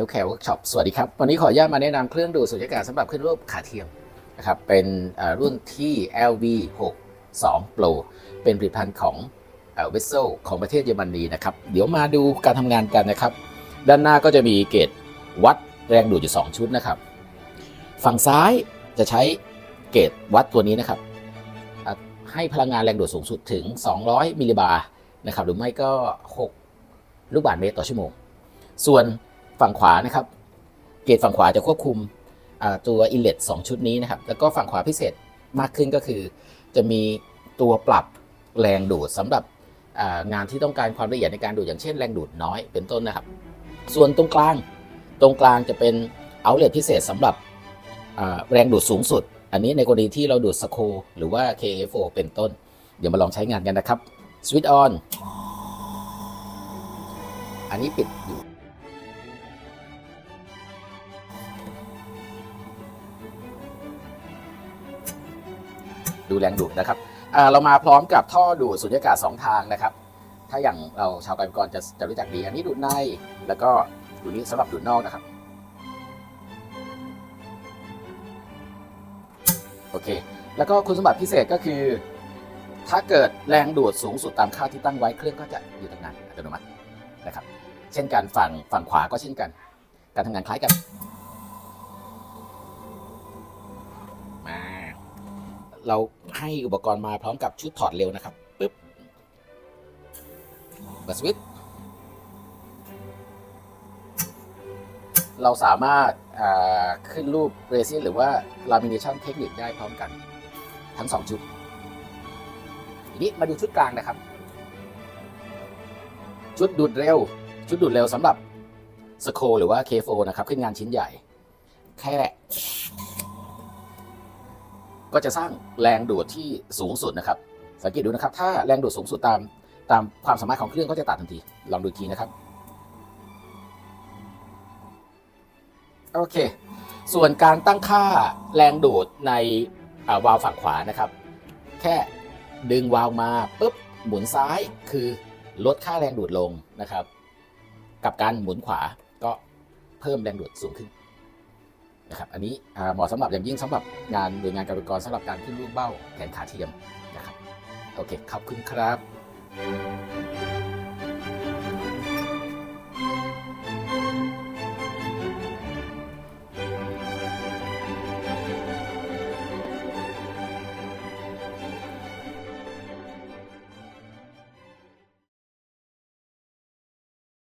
Healthcare Workshop สวัสดีครับ วันนี้ขออนุญาตมาแนะนำเครื่องดูดสุญญากาศสำหรับขึ้นรูปขาเทียมนะครับ เป็นรุ่นที่ LV 6 2 Pro เป็นผลิตภัณฑ์ของเวสเซลของประเทศเยอรมนีนะครับ เดี๋ยวมาดูการทำงานกันนะครับ ด้านหน้าก็จะมีเกจวัดแรงดูดอยู่ 2 ชุดนะครับ ฝั่งซ้ายจะใช้เกจวัดตัวนี้นะครับ ให้พลังงานแรงดูดสูงสุดถึง 200 มิลลิบาร์นะครับ หรือไม่ก็ 6 ลูกบาศก์เมตรต่อชั่วโมง ส่วน ฝั่งขวานะครับ เกจฝั่งขวาจะควบคุมตัวอินเลต2ชุดนี้นะครับ แล้วก็ฝั่งขวาพิเศษมากขึ้นก็คือ จะมีตัวปรับแรงดูดสำหรับงานที่ต้องการความละเอียดในการดูดอย่างเช่นแรงดูดน้อยเป็นต้นนะครับ ส่วนตรงกลางตรงกลางจะเป็นเอาเล t พิเศษสำหรับแรงดูดสูงสุด อันนี้ในกรณีที่เราดูดสโคหรือว่า KFO เป็นต้น เดี๋ยวมาลองใช้งานกันนะครับ Switch on อันนี้ปิดอยู่ ดูแรงดูดนะครับเรามาพร้อมกับท่อดูดสุญญากาศ2ทางนะครับ ถ้าอย่างเราชาวการกรจะจะรู้จักดี อันนี้ดูดในแล้วก็ดูนี้สำหรับดูดนอกนะครับ โอเค แล้วก็คุณสมบัติพิเศษก็คือ ถ้าเกิดแรงดูดสูงสุดตามค่าที่ตั้งไว้เครื่องก็จะหยุดทำงานอัตโนมัตินะครับ เช่นกันฝั่งฝั่งขวาก็เช่นกัน การทำงานคล้ายกัน เราให้อุปกรณ์มาพร้อมกับชุดถอดเร็วนะครับปึ๊บเปิดสวิตช์เราสามารถาขึ้นรูปเรซินหรือว่า lamination เทคนิคได้พร้อมกัน ทั้ง 2 ชุด ทีนี้มาดูชุดกลางนะครับ ชุดดูดเร็ว ชุดดูดเร็วสำหรับสโคหรือว่า KFO นะครับ ขึ้นงานชิ้นใหญ่ แค่ ก็จะสร้างแรงดูดที่สูงสุดนะครับ สังเกตดูนะครับ ถ้าแรงดูดสูงสุดตามตามความสามารถของเครื่องก็จะตัดทันที ลองดูทีนะครับ โอเค ส่วนการตั้งค่าแรงดูดในวาล์วฝั่งขวานะครับ แค่ดึงวาล์วมาปุ๊บหมุนซ้ายคือลดค่าแรงดูดลงนะครับ กับการหมุนขวาก็เพิ่มแรงดูดสูงขึ้น นะครับอันนี้เหมาะสำหรับอย่างยิ่งสำหรับงานหน่วยงานการบริการสำหรับการขึ้นรูปเบ้าแขนขาเทียมนะครับโอเคขอบคุณครับ